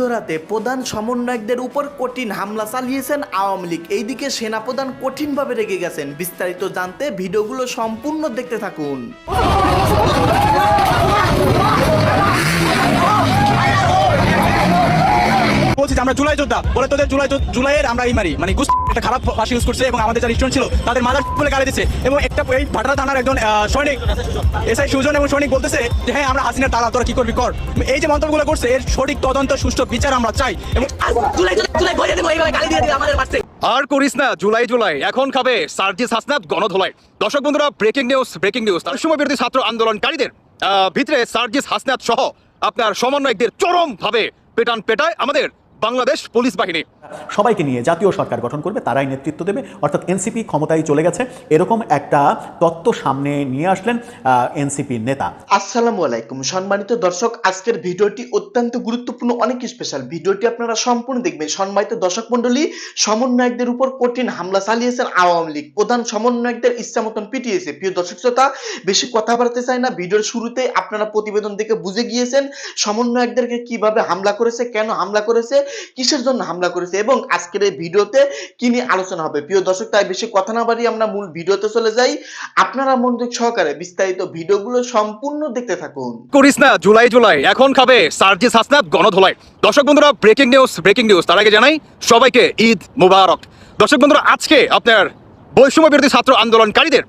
মধ্যরাতে প্রধান সমন্বয়কদের উপর কঠিন হামলা চালিয়েছেন আওয়ামী লীগ। এইদিকে সেনাপ্রধান কঠিনভাবে রেগে গেছেন। বিস্তারিত জানতে ভিডিওগুলো সম্পূর্ণ দেখতে থাকুন। বলছি যে আমরা জুলাই যোদ্ধা। বলে তোদের জুলাই জুলাইয়ের আমরা এই মারি। মানে একটা খারাপ ভাষা ইউজ করছে এবং আমাদের যারা স্টুডেন্ট ছিল তাদের মাদার বলে গালি দিচ্ছে এবং একটা এই ভাটারা থানার একজন সৈনিক এসআই সুজন এবং সৈনিক বলতেছে যে হ্যাঁ আমরা হাসিনার তালা তোরা কি করবি কর। এই যে মন্তব্যগুলো করছে এর সঠিক তদন্ত সুষ্ঠু বিচার আমরা চাই। এবং জুলাই জুলাই জুলাই ভরে দেবো এইভাবে গালি দিয়ে দিবে আমাদের মারছে আর করিস না জুলাই জুলাই। এখন খাবে সার্জিস হাসনাত গণধোলাই। দর্শক বন্ধুরা ব্রেকিং নিউজ ব্রেকিং নিউজ তার সময় বিরোধী ছাত্র আন্দোলনকারীদের ভিতরে সার্জিস হাসনাত সহ আপনার সমন্বয়কদের চরম ভাবে পেটান পেটায় আমাদের বাংলাদেশ পুলিশ বাহিনী। সবাইকে নিয়ে জাতীয় সরকার গঠন করবে তারাই নেতৃত্ব দেবে। অর্থাৎ এনসিপি ক্ষমতায় চলে গেছে। এরকম একটা তত্ত্ব সামনে নিয়ে আসলেন এনসিপির নেতা। আসসালামু আলাইকুম। সম্মানিত দর্শক আজকের ভিডিওটি অত্যন্ত গুরুত্বপূর্ণ অনেক স্পেশাল ভিডিওটি আপনারা সম্পূর্ণ দেখবেন। সম্মানিত দর্শক মন্ডলী সমন্বয়কদের উপর কঠিন হামলা চালিয়েছেন আওয়ামী লীগ। প্রধান সমন্বয়কদের ইচ্ছা মতন পিটিয়েছে। প্রিয় দর্শক শ্রোতা বেশি কথা বাড়াতে চাই না। ভিডিওর শুরুতে আপনারা প্রতিবেদন দেখে বুঝে গিয়েছেন সমন্বয়কদেরকে কীভাবে হামলা করেছে কেন হামলা করেছে কিসের জন্য হামলা করেছে এবং আজকের এই ভিডিওতে কি নিয়ে আলোচনা হবে? প্রিয় দর্শক, তাই বেশি কথা না বাড়িয়ে আমরা মূল ভিডিওতে চলে যাই। আপনারা মনোযোগ সহকারে বিস্তারিত ভিডিওগুলো সম্পূর্ণ দেখতে থাকুন। করিস না, জুলাই জুলাই, এখন খাবে সার্জিস হাসনাত গণধোলাই। দর্শক বন্ধুরা ব্রেকিং নিউজ ব্রেকিং নিউজ তার আগে জানাই, সবাইকে ঈদ মুবারক। দর্শক বন্ধুরা, আজকে আপনার বৈষম্য বিরোধী ছাত্র আন্দোলনকারীদের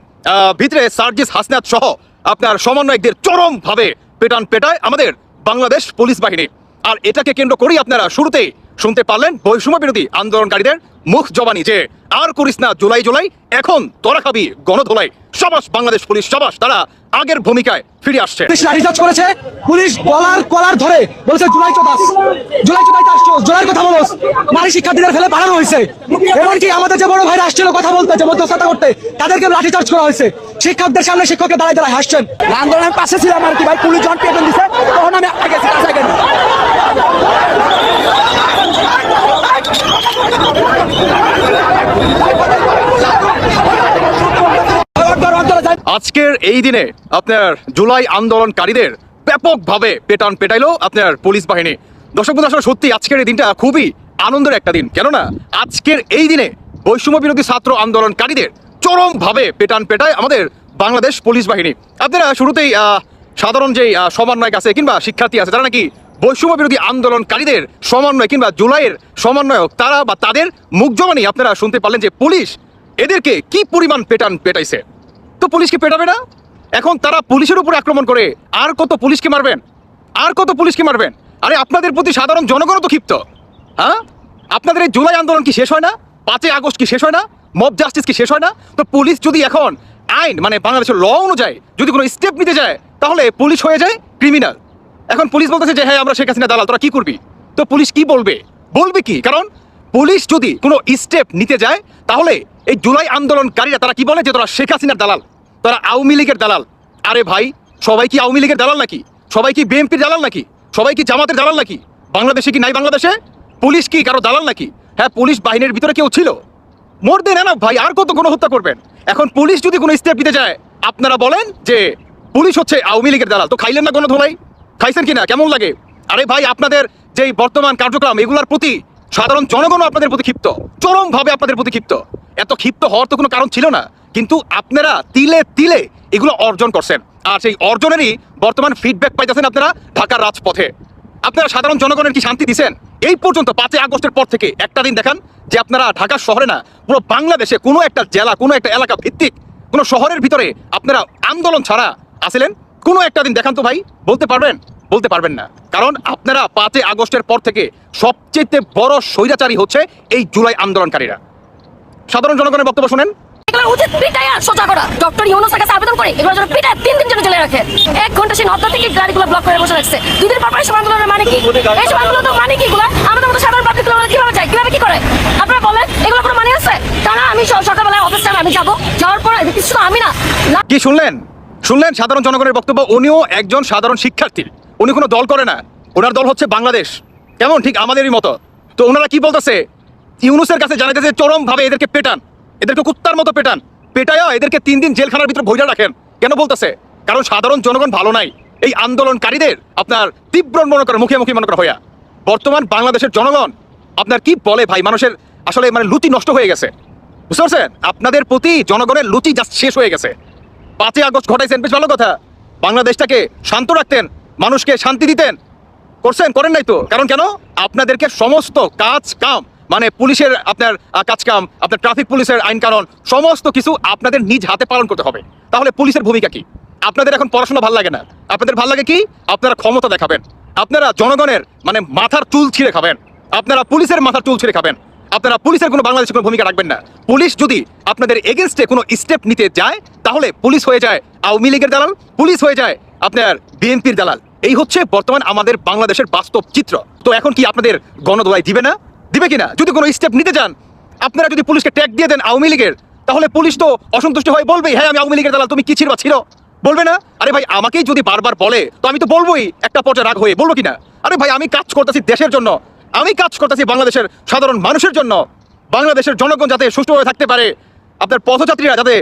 ভিতরে সার্জিস হাসনাত সহ আপনার সমন্বয়কদের চরম ভাবে পেটান পেটায় আমাদের বাংলাদেশ পুলিশ বাহিনী। আর এটাকে কেন্দ্র করেই আপনারা শুরুতেই শুনতে পারলেন বৈষম্য বিরোধী আন্দোলনকারীদের মুখ জবানি যে আর করিস না জুলাই জুলাই এখন তোরা খাবি গণধোলাই। সবাস বাংলাদেশ পুলিশ সবাস তারা আগের ভূমিকায় ফিরে আসছে। করেছে। পুলিশ কলার কলার ধরে বলেছে জুলাই চোদাস জুলাই চোদাই আসছো জুলাইয়ের কথা বলোস নারী শিক্ষার্থীদের ফেলে পাঠানো হয়েছে। এমনকি আমাদের যে বড় ভাইরা আসছিল কথা বলতে যে মধ্যস্থতা করতে তাদেরকে লাঠিচার্জ করা হয়েছে। শিক্ষকদের সামনে শিক্ষককে দাঁড়ায় দাঁড়ায় হাসছেন। আন্দোলনের পাশে ছিলাম আর কি ভাই পুলিশ জন পেটন দিছে। তখন আমি আগে গেছি কাছে গেছি অন্তরে অন্তরে যাই আজকের এই দিনে আপনার জুলাই আন্দোলনকারীদের ব্যাপকভাবে পেটান পেটাইলো আপনার পুলিশ বাহিনী। দর্শক বন্ধু, আসলে সত্যি আজকের এই দিনটা খুবই আনন্দের একটা দিন। কেননা আজকের এই দিনে বৈষম্য বিরোধী ছাত্র আন্দোলনকারীদের চরমভাবে পেটান পেটায় আমাদের বাংলাদেশ পুলিশ বাহিনী। আপনারা শুরুতেই সাধারণ যেই সমন্বয়ক আছে কিংবা শিক্ষার্থী আছে তারা নাকি বৈষম্য বিরোধী আন্দোলনকারীদের সমন্বয় কিংবা জুলাইয়ের সমন্বয়ক, তারা বা তাদের মুখ জবানি আপনারা শুনতে পারলেন যে পুলিশ এদেরকে কি পরিমাণ পেটান পেটাইছে। তো পুলিশকে পেটাবে না? এখন তারা পুলিশের উপর আক্রমণ করে। আর কত পুলিশকে মারবেন? আর কত পুলিশকে মারবেন? আরে আপনাদের প্রতি সাধারণ জনগণও তো ক্ষিপ্ত। হ্যাঁ? আপনাদের এই জুলাই আন্দোলন কি শেষ হয় না? পাঁচই আগস্ট কি শেষ হয় না? মব জাস্টিস কি শেষ হয় না? তো পুলিশ যদি এখন আইন মানে বাংলাদেশের ল অনুযায়ী যদি কোনো স্টেপ নিতে যায়, তাহলে পুলিশ হয়ে যায় ক্রিমিনাল এখন পুলিশ বলতেছে যে হ্যাঁ আমরা শেখ হাসিনা দালাল, তোরা কি করবি? তো পুলিশ কি বলবে? বলবে কি? কারণ পুলিশ যদি কোনো স্টেপ নিতে যায়, তাহলে এই জুলাই আন্দোলনকারীরা তারা কি বলে? যে তোরা শেখ হাসিনার দালাল। তারা আওয়ামী লীগের দালাল। আরে ভাই, সবাই কি আওয়ামী লীগের দালাল নাকি? সবাই কি বিএনপির দালাল নাকি? সবাই কি জামাতের দালাল নাকি? বাংলাদেশে কি নাই বাংলাদেশে? পুলিশ কি কারও দালাল নাকি? হ্যাঁ পুলিশ বাহিনীর ভিতরে কেউ ছিল? মোর দেন না ভাই, আর কত কোনো গণহত্যা করবেন? এখন পুলিশ যদি কোনো স্টেপ নিতে যায় আপনারা বলেন যে পুলিশ হচ্ছে আওয়ামী লীগের দালাল। তো খাইলেন না গণধোলাই? খাইছেন কিনা? কেমন লাগে? আরে ভাই, আপনাদের যেই বর্তমান কার্যক্রম, এগুলোর প্রতি সাধারণ জনগণও আপনাদের প্রতি ক্ষিপ্ত। চরমভাবে আপনাদের প্রতি ক্ষিপ্ত। এত ক্ষিপ্ত হওয়ার তো কোনো কারণ ছিল না। কিন্তু আপনারা তিলে তিলে এগুলো অর্জন করছেন। আর সেই অর্জনেরই বর্তমান ফিডব্যাক পাইতেছেন আপনারা ঢাকার রাজপথে। আপনারা সাধারণ জনগণের কি শান্তি দিছেন? এই পর্যন্ত পাঁচই আগস্টের পর থেকে একটা দিন দেখান যে আপনারা ঢাকা শহরে না, পুরো বাংলাদেশে কোনো একটা জেলা, কোনো একটা এলাকা ভিত্তিক কোনো শহরের ভিতরে আপনারা আন্দোলন ছাড়া আসিলেন কোনো একটা দিন দেখান তো ভাই, বলতে পারবেন? বলতে পারবেন না। কারণ আপনারা পাঁচই আগস্টের পর থেকে সবচেয়ে বড় স্বৈরাচারী হচ্ছে এই জুলাই আন্দোলনকারীরা। সাধারণ জনগণের বক্তব্য শুনেন। উচিত সোজা করা। ডক্টর কাছে আবেদন করে পিটায় তিন দিন জন্য জেলে রাখে। এক ঘণ্টা সে থেকে গাড়িগুলো ব্লক করে বসে রাখছে। দুই দিন পর আন্দোলনের মানে কি? আন্দোলন তো মানে কি আমাদের মতো সাধারণ পাবলিক কীভাবে যায়? কীভাবে কি করে? আপনারা বলেন, এগুলো কোনো মানে আছে? আমি সকালবেলায় অফিস আমি যাওয়ার পর কিছু আমি না। কি শুনলেন? শুনলেন? সাধারণ জনগণের বক্তব্য, উনিও একজন সাধারণ শিক্ষার্থী উনি কোনো দল করে না। ওনার দল হচ্ছে বাংলাদেশ। কেমন? ঠিক আমাদেরই মতো। তো ওনারা কি বলতেছে? ইউনুসের কাছে জানাইতেছে চরম ভাবে এদেরকে পেটান। এদেরকে কুত্তার মতো পেটান। পেটায়া এদেরকে তিন দিন জেলখানার ভিতরে ভৈরা রাখেন। কেন বলতেছে? কারণ সাধারণ জনগণ ভালো নাই। এই আন্দোলনকারীদের আপনার তীব্র মনে করে মুখে মুখে মনে করে হইয়া। বর্তমান বাংলাদেশের জনগণ, আপনার কি বলে ভাই? মানুষের আসলে মানে লুচি নষ্ট হয়ে গেছে। বুঝতে পারছেন? আপনাদের প্রতি জনগণের লুচি জাস্ট শেষ হয়ে গেছে। পাঁচই আগস্ট ঘটাইছেন, বেশ ভালো কথা। বাংলাদেশটাকে শান্ত রাখতেন, মানুষকে শান্তি দিতেন। করছেন? করেন নাই তো। কারণ কেন? আপনাদেরকে সমস্ত কাজ, কাম মানে পুলিশের আপনার আহ, কাজ কাম আপনার ট্রাফিক পুলিশের আইন কানুন সমস্ত কিছু আপনাদের নিজ হাতে পালন করতে হবে। তাহলে পুলিশের ভূমিকা কি? আপনাদের এখন পড়াশোনা ভালো লাগে না। আপনাদের ভালো লাগে কি? আপনারা ক্ষমতা দেখাবেন। আপনারা জনগণের মানে মাথার চুল ছিঁড়ে খাবেন। আপনারা পুলিশের মাথার চুল ছিঁড়ে খাবেন। আপনারা পুলিশের কোনো বাংলাদেশের কোনো ভূমিকা রাখবেন না। পুলিশ যদি আপনাদের এগেনস্টে কোনো স্টেপ নিতে যায় তাহলে পুলিশ হয়ে যায় আওয়ামী লীগের দালাল পুলিশ হয়ে যায় আপনার বিএনপির দালাল। এই হচ্ছে বর্তমান আমাদের বাংলাদেশের বাস্তব চিত্র। তো এখন কি আপনাদের গণদোলাই দিবে না? দিবে কিনা? যদি কোনো স্টেপ নিতে যান আপনারা যদি পুলিশকে ট্যাগ দিয়ে দেন আওয়ামী লীগের, তাহলে পুলিশ তো অসন্তুষ্ট হয়ে বলবে হ্যাঁ আমি আওয়ামী লীগের দালাল, তুমি কি ছিল ছিল বলবে না? আরে ভাই, আমাকেই যদি বারবার বলে, তো আমি তো বলবোই, একটা পর্যায়ে রাগ হয়ে, বলব কিনা? আরে ভাই, আমি কাজ করতেছি দেশের জন্য, আমি কাজ করতেছি বাংলাদেশের সাধারণ মানুষের জন্য, বাংলাদেশের জনগণ যাতে সুষ্ঠুভাবে থাকতে পারে, আপনার পথযাত্রীরা যাতে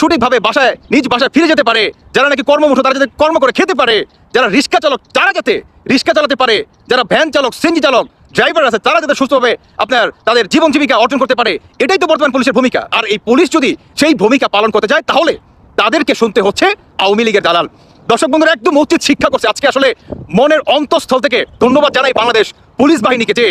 সঠিকভাবে বাসায়, নিজ বাসায় ফিরে যেতে পারে, যারা নাকি কর্মমুঠ তারা যাতে কর্ম করে খেতে পারে, যারা রিক্সা চালক, তারা যাতে রিক্সা চালাতে পারে, যারা ভ্যান চালক, সিএনজি চালক ড্রাইভার আছে, তারা যাতে সুস্থভাবে আপনার তাদের জীবন জীবিকা অর্জন করতে পারে, এটাই তো বর্তমান পুলিশের ভূমিকা। আর এই পুলিশ যদি সেই ভূমিকা পালন করতে যায়, তাহলে তাদেরকে শুনতে হচ্ছে আওয়ামী লীগের দালাল। দর্শক বন্ধুরা, একদম উচিত শিক্ষা করছে। আজকে আসলে মনের অন্তঃস্থল থেকে ধন্যবাদ জানাই বাংলাদেশ পুলিশ বাহিনীকে যে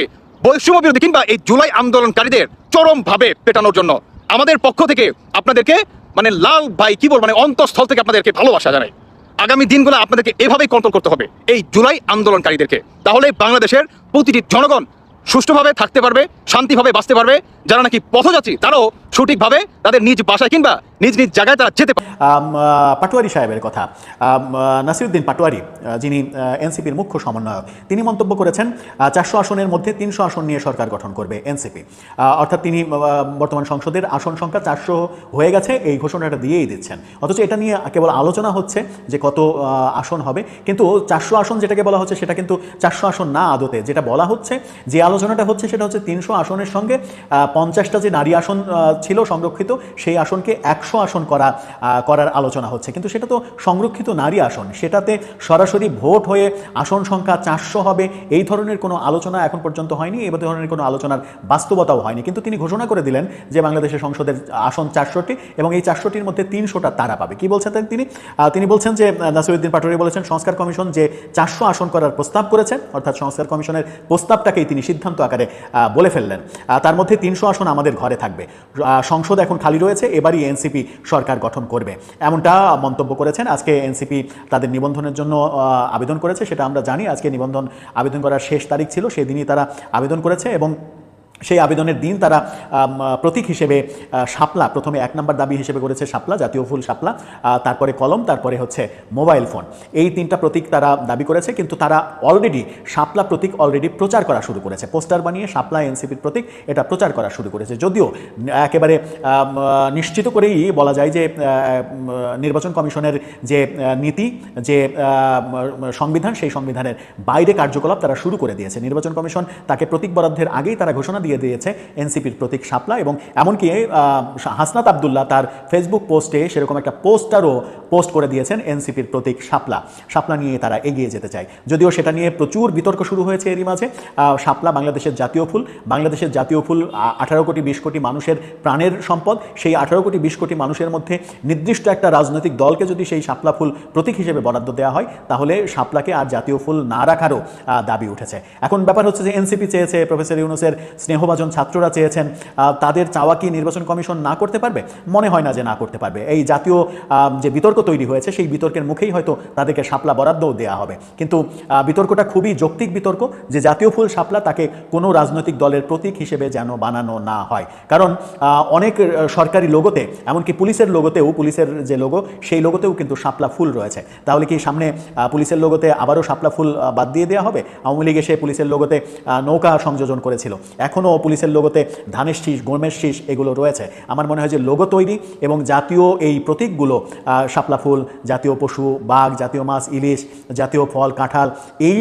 বৈষম্য বিরোধী কিংবা এই জুলাই আন্দোলনকারীদের চরমভাবে পেটানোর জন্য। আমাদের পক্ষ থেকে আপনাদেরকে মানে লাল ভাই কি বল মানে অন্তঃস্থল থেকে আপনাদেরকে ভালোবাসা জানাই। আগামী দিনগুলো আপনাদেরকে এভাবেই কন্ট্রোল করতে হবে। এই জুলাই আন্দোলনকারীদেরকে। তাহলে বাংলাদেশের প্রতিটি জনগণ সুষ্ঠুভাবে থাকতে পারবে, শান্তিভাবে বাঁচতে পারবে। যারা নাকি পথযাত্রী, তারাও সঠিকভাবে তাদের নিজ বাসায় কিংবা নিজ নিজ জায়গায় তারা যেতে পাটোয়ারি সাহেবের কথা। নাসিরুদ্দিন পাটোয়ারি যিনি এনসিপির মুখ্য সমন্বয়ক, তিনি মন্তব্য করেছেন চারশো আসনের মধ্যে তিনশো আসন নিয়ে সরকার গঠন করবে এনসিপি। অর্থাৎ তিনি বর্তমান সংসদের আসন সংখ্যা চারশো হয়ে গেছে, এই ঘোষণাটা দিয়েই দিচ্ছেন। অথচ এটা নিয়ে কেবল আলোচনা হচ্ছে যে কত আসন হবে। কিন্তু চারশো আসন যেটাকে বলা হচ্ছে সেটা কিন্তু চারশো আসন না আদতে। যেটা বলা হচ্ছে, যে আলোচনাটা হচ্ছে সেটা হচ্ছে তিনশো আসনের সঙ্গে পঞ্চাশটা যে নারী আসন ছিল সংরক্ষিত, সেই আসনকে একশো আসন করা করার আলোচনা হচ্ছে। কিন্তু সেটা তো সংরক্ষিত নারী আসন। সেটাতে সরাসরি ভোট হয়ে আসন সংখ্যা চারশো হবে, এই ধরনের কোনো আলোচনা এখন পর্যন্ত হয়নি এই ধরনের কোনো আলোচনার বাস্তবতাও হয়নি। কিন্তু তিনি ঘোষণা করে দিলেন যে বাংলাদেশের সংসদের আসন চারশোটি এবং এই চারশোটির মধ্যে তিনশোটা তারা পাবে। কি বলছেন তিনি? তিনি বলছেন যে নাসিরুদ্দিন পাটোয়ারি বলেছেন, সংস্কার কমিশন যে চারশো আসন করার প্রস্তাব করেছেন, অর্থাৎ সংস্কার কমিশনের প্রস্তাবটাকেই তিনি সিদ্ধান্ত আকারে বলে ফেললেন। তার মধ্যে তিনশো আসন আমাদের ঘরে থাকবে। সংসদ এখন খালি রয়েছে, এবারই এনসিপি সরকার গঠন করবে। এমনটা মন্তব্য করেছেন। আজকে এনসিপি তাদের নিবন্ধনের জন্য আবেদন করেছে, সেটা আমরা জানি। আজকে নিবন্ধন, আবেদন করার শেষ তারিখ ছিল, সেদিনই তারা আবেদন করেছে এবং সেই আবেদনের দিন তারা প্রতীক হিসেবে শাপলা, প্রথমে এক নম্বর দাবি হিসেবে করেছে শাপলা, জাতীয় ফুল শাপলা তারপরে কলম, তারপরে হচ্ছে মোবাইল ফোন। এই তিনটা প্রতীক তারা দাবি করেছে, কিন্তু তারা অলরেডি শাপলা প্রতীক অলরেডি প্রচার করা শুরু করেছে। পোস্টার বানিয়ে শাপলা এনসিপির প্রতীক এটা প্রচার করা শুরু করেছে। যদিও একেবারে নিশ্চিত করেই বলা যায় যে নির্বাচন কমিশনের যে নীতি, যে সংবিধান, সেই সংবিধানের বাইরে কার্যকলাপ তারা শুরু করে দিয়েছে। নির্বাচন কমিশন তাকে প্রতীক বরাদ্দের আগেই তারা ঘোষণা দিয়ে দিয়েছে এনসিপির প্রতীক শাপলা এবং এমনকি হাসনাত আবদুল্লাহ তার ফেসবুক পোস্টে সেরকম একটা পোস্টারও পোস্ট করে দিয়েছেন এনসিপির প্রতীক শাপলা। শাপলা নিয়ে তারা এগিয়ে যেতে চায়। যদিও সেটা নিয়ে প্রচুর বিতর্ক শুরু হয়েছে এরই মাঝে। শাপলা বাংলাদেশের জাতীয় ফুল। বাংলাদেশের জাতীয় ফুল আঠারো কোটি বিশ কোটি মানুষের প্রাণের সম্পদ। সেই আঠারো কোটি বিশ কোটি মানুষের মধ্যে নির্দিষ্ট একটা রাজনৈতিক দলকে যদি সেই শাপলা ফুল প্রতীক হিসেবে বরাদ্দ দেওয়া হয়, তাহলে শাপলাকে আর জাতীয় ফুল না রাখারও দাবি উঠেছে। এখন ব্যাপার হচ্ছে যে এনসিপি চেয়েছে প্রফেসর ইউনুসের স্নেহভাজন ছাত্ররা চেয়েছেন তাদের চাওয়া কি নির্বাচন কমিশন না করতে পারবে? মনে হয় না যে না করতে পারবে। এই জাতীয় যে বিতর্ক তৈরি হয়েছে, সেই বিতর্কের মুখেই হয়তো তাদেরকে শাপলা বরাদ্দও দেওয়া হবে। কিন্তু বিতর্কটা খুবই যৌক্তিক বিতর্ক যে জাতীয় ফুল শাপলা তাকে কোনো রাজনৈতিক দলের প্রতীক হিসেবে যেন বানানো না হয়। কারণ অনেক সরকারি লোগোতে, এমনকি পুলিশের লোগোতেও, পুলিশের যে লোগো, সেই লোগোতেও কিন্তু শাপলা ফুল রয়েছে। তাহলে কি সামনে পুলিশের লোগোতে আবারও শাপলা ফুল বাদ দিয়ে দেওয়া হবে? আওয়ামী লীগ এসে পুলিশের লোগোতে নৌকা সংযোজন করেছিল। এখনও পুলিশের লোগোতে ধানের শীষ, গমের শীষ এগুলো রয়েছে। আমার মনে হয় যে লোগো তৈরি এবং জাতীয় এই প্রতীকগুলো শাপলা ফুল, জাতীয় পশু, বাঘ, জাতীয় মাছ, ইলিশ, জাতীয় ফল, কাঁঠাল, এই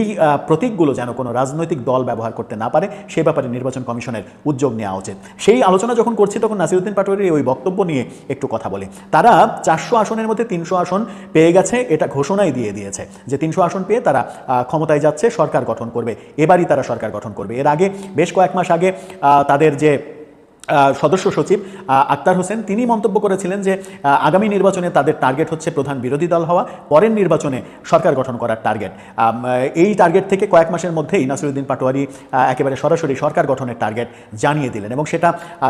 প্রতীকগুলো যেন কোনো রাজনৈতিক দল ব্যবহার করতে না পারে, সে ব্যাপারে নির্বাচন কমিশনের উদ্যোগ নেওয়া উচিত। সেই আলোচনা যখন করছি তখন নাসিরুদ্দিন পাটোয়ারির ওই বক্তব্য নিয়ে একটু কথা বলি। তারা চারশো আসনের মধ্যে তিনশো আসন পেয়ে গেছে, এটা ঘোষণাই দিয়ে দিয়েছে যে তিনশো আসন পেয়ে তারা ক্ষমতায় যাচ্ছে, সরকার গঠন করবে। এবারই তারা সরকার গঠন করবে। এর আগে, বেশ কয়েক মাস আগে তাদের যে সদস্য সচিব আক্তার হোসেন, তিনি মন্তব্য করেছিলেন যে আগামী নির্বাচনে তাদের টার্গেট হচ্ছে প্রধান বিরোধী দল হওয়া, পরের নির্বাচনে সরকার গঠন করার টার্গেট এই টার্গেট থেকে কয়েক মাসের মধ্যেই নাসিরুদ্দিন পাটোয়ারি একেবারে সরাসরি সরকার গঠনের টার্গেট জানিয়ে দিলেন এবং সেটা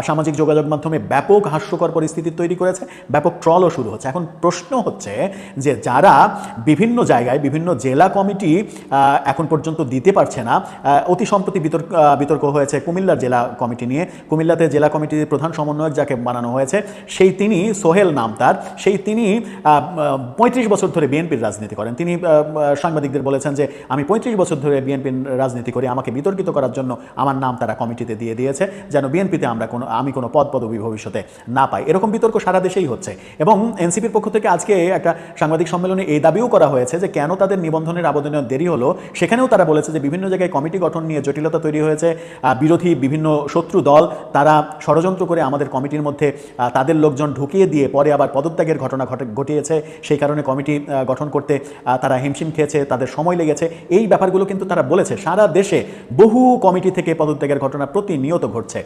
সামাজিক যোগাযোগ মাধ্যমে ব্যাপক হাস্যকর পরিস্থিতি তৈরি করেছে, ব্যাপক ট্রলও শুরু হচ্ছে। এখন প্রশ্ন হচ্ছে যে, যারা বিভিন্ন জায়গায়, বিভিন্ন জেলা কমিটি এখন পর্যন্ত দিতে পারছে না অতি সম্প্রতি বিতর্ক বিতর্ক হয়েছে কুমিল্লার জেলা কমিটি নিয়ে। কুমিল্লাতে জেলা কমিটির প্রধান সমন্বয়ক যাকে বানানো হয়েছে, সেই তিনি সোহেল নাম তার, সেই তিনি পঁয়ত্রিশ বছর ধরে বিএনপির রাজনীতি করেন। তিনি সাংবাদিকদের বলেছেন যে, আমি পঁয়ত্রিশ বছর ধরে বিএনপির রাজনীতি করি, আমাকে বিতর্কিত করার জন্য আমার নাম তারা কমিটিতে দিয়ে দিয়েছে, যেন বিএনপিতে আমরা কোনো, আমি কোনো পদ পদবি ভবিষ্যতে না পাই। এরকম বিতর্ক সারা দেশেই হচ্ছে। এবং এনসিপির পক্ষ থেকে আজকে একটা সাংবাদিক সম্মেলনে এই দাবিও করা হয়েছে যে, কেন তাদের নিবন্ধনের আবেদনের দেরি হলো? সেখানেও তারা বলেছে যে, বিভিন্ন জায়গায় কমিটি গঠন নিয়ে জটিলতা তৈরি হয়েছে। বিরোধী বিভিন্ন শত্রু দল, তারা ষড়যন্ত্র করে আমাদের কমিটির মধ্যে তাদের লোকজন ঢুকিয়ে দিয়ে পরে আবার পদত্যাগের ঘটনা ঘটে, ঘটিয়েছে। সেই কারণে কমিটি গঠন করতে তারা হিমশিম খেয়েছে, তাদের সময় লেগেছে। এই ব্যাপারগুলো কিন্তু তারা বলেছে, সারা দেশে বহু কমিটি থেকে পদত্যাগের ঘটনা প্রতিনিয়ত ঘটছে।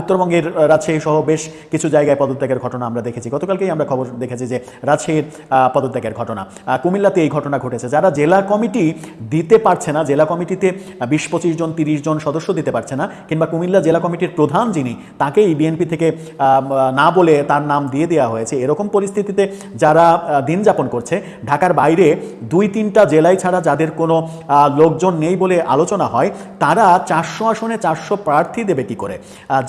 উত্তরবঙ্গের রাজশাহী সহ বেশ কিছু জায়গায় পদত্যাগের ঘটনা আমরা দেখেছি। গতকালকেই আমরা খবর দেখেছি যে রাজশাহীর পদত্যাগের ঘটনা। কুমিল্লাতে এই ঘটনা ঘটেছে। যারা জেলা কমিটি দিতে পারছে না, জেলা কমিটিতে বিশ, পঁচিশ জন, তিরিশ জন সদস্য দিতে পারছে না, কিংবা কুমিল্লা জেলা কমিটির প্রধান যিনি তাকেই বিএনপি থেকে না বলে তার নাম দিয়ে দেওয়া হয়েছে। এরকম পরিস্থিতিতে যারা দিন যাপন করছে, ঢাকার বাইরে দুই তিনটা জেলায় ছাড়া যাদের কোনো লোকজন নেই বলে আলোচনা হয়, তারা চারশো আসনে চারশো প্রার্থী দেবে কি করে?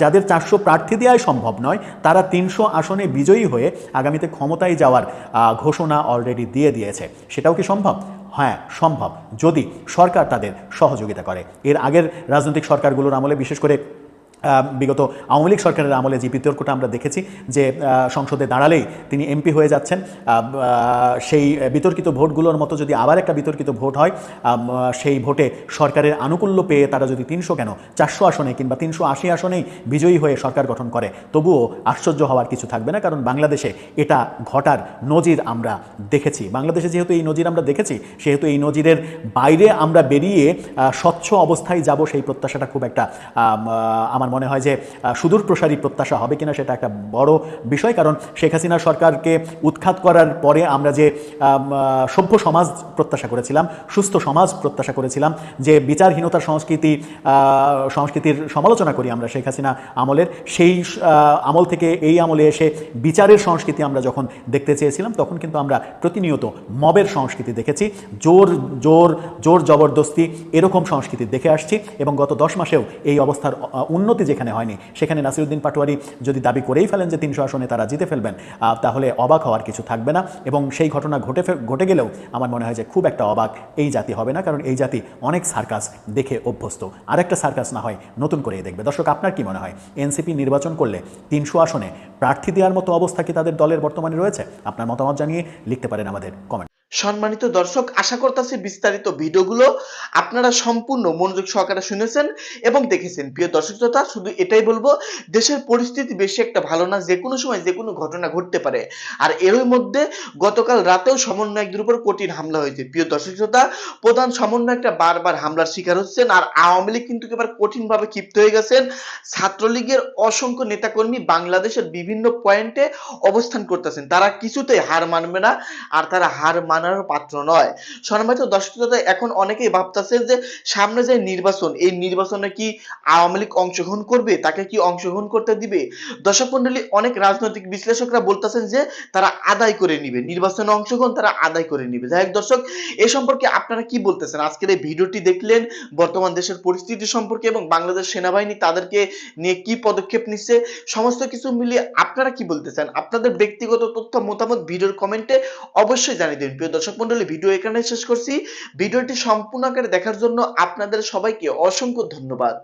যাদের চারশো প্রার্থী দেওয়াই সম্ভব নয়, তারা তিনশো আসনে বিজয়ী হয়ে আগামীতে ক্ষমতায় যাওয়ার ঘোষণা অলরেডি দিয়ে দিয়েছে। সেটাও কি সম্ভব? হ্যাঁ সম্ভব। যদি সরকার তাদের সহযোগিতা করে। এর আগের রাজনৈতিক সরকারগুলোর আমলে বিশেষ করে বিগত আওয়ামী লীগ সরকারের আমলে যে বিতর্কটা আমরা দেখেছি যে সংসদে দাঁড়ালেই তিনি এমপি হয়ে যাচ্ছেন সেই বিতর্কিত ভোটগুলোর মতো যদি আবার একটা বিতর্কিত ভোট হয় সেই ভোটে সরকারের আনুকূল্য পেয়ে তারা যদি তিনশো কেন, চারশো আসনে কিংবা তিনশো আশি আসনেই বিজয়ী হয়ে সরকার গঠন করে, তবুও আশ্চর্য হওয়ার কিছু থাকবে না, কারণ বাংলাদেশে এটা ঘটার নজির আমরা দেখেছি। বাংলাদেশে যেহেতু এই নজির আমরা দেখেছি, সেহেতু এই নজিরের বাইরে আমরা বেরিয়ে স্বচ্ছ অবস্থায় যাব সেই প্রত্যাশাটা খুব একটা আমার মনে হয় যে সুদূর প্রসারী প্রত্যাশা হবে কিনা সেটা একটা বড় বিষয়। কারণ শেখ হাসিনা সরকারকে উৎখাত করার পরে আমরা যে সভ্য সমাজ প্রত্যাশা করেছিলাম সুস্থ সমাজ প্রত্যাশা করেছিলাম যে বিচারহীনতার সংস্কৃতি সংস্কৃতির সমালোচনা করি আমরা শেখ হাসিনা আমলের সেই আমল থেকে এই আমলে এসে বিচারের সংস্কৃতি আমরা যখন দেখতে চেয়েছিলাম তখন কিন্তু আমরা প্রতিনিয়ত মবের সংস্কৃতি দেখেছি। জোর জোর জোর জবরদস্তি এরকম সংস্কৃতি দেখে আসছি এবং গত দশ মাসেও এই অবস্থার আহ, উন্নতি যেখানে হয়নি, সেখানে নাসিরুদ্দিন পাটোয়ারি যদি দাবি করেই ফেলেন যে তিনশো আসনে তারা জিতে ফেলবেন তাহলে অবাক হওয়ার কিছু থাকবে না এবং সেই ঘটনা ঘটে ঘটে গেলেও আমার মনে হয় যে খুব একটা অবাক এই জাতি হবে না, কারণ এই জাতি অনেক সার্কাস দেখে অভ্যস্ত। আর একটা সার্কাস না হয় নতুন করে দেখবে। দর্শক, আপনার কি মনে হয়, এনসিপি নির্বাচন করলে তিনশো আসনে প্রার্থী দেওয়ার মতো অবস্থা কি তাদের দলের বর্তমানে রয়েছে? আপনার মতামত জানিয়ে লিখতে পারেন আমাদের কমেন্ট সম্মানিত দর্শক, আশা করতেছি বিস্তারিত ভিডিওগুলো আপনারা সম্পূর্ণ মনোযোগ সহকারে শুনেছেন এবং দেখেছেন। প্রিয় দর্শক শ্রোতা, শুধু এটাই বলব, দেশের পরিস্থিতি বেশি একটা ভালো না যে কোনো সময় যে কোনো ঘটনা ঘটতে পারে। আর এরই মধ্যে গতকাল রাতেও সমন্বয়কদের উপর কঠিন হামলা হয়েছে। প্রিয় দর্শক শ্রোতা, প্রধান সমন্বয়কটা বারবার হামলার শিকার হচ্ছেন আর আওয়ামী লীগ কিন্তু এবার কঠিনভাবে ক্ষিপ্ত হয়ে গেছেন। ছাত্রলীগের অসংখ্য নেতাকর্মী বাংলাদেশের বিভিন্ন পয়েন্টে অবস্থান করতেছেন। তারা কিছুতেই হার মানবে না আর তারা হার মানার পাত্র নয়। সম্মানিত দর্শক এখন অনেকেই ভাবতেছে যে সামনে যে নির্বাচন, এই নির্বাচনে কি আওয়ামী লীগ অংশগ্রহণ করবে? তাকে কি অংশগ্রহণ করতে দিবে? দর্শক মন্ডলী অনেক রাজনৈতিক বিশ্লেষকরা বলতেছেন যে তারা আদায় করে নিবে। নির্বাচনে অংশগ্রহণ তারা আদায় করে নিবে। যাই হোক দর্শক, এ সম্পর্কে আপনারা কি বলতেছেন? আজকের এই ভিডিওটি দেখলেন বর্তমান দেশের পরিস্থিতি সম্পর্কে এবং বাংলাদেশ সেনাবাহিনী তাদেরকে নিয়ে কি পদক্ষেপ নিচ্ছে? সমস্ত কিছু মিলিয়ে আপনারা কি বলতেছেন? আপনাদের ব্যক্তিগত তথ্য, মতামত ভিডিওর কমেন্টে অবশ্যই জানিয়ে দিন। প্রিয় দর্শক মন্ডলী, ভিডিও এখানে শেষ করছি। ভিডিওটি সম্পূর্ণ আকারে দেখার জন্য আপনাদের সবাইকে অসংখ্য ধন্যবাদ।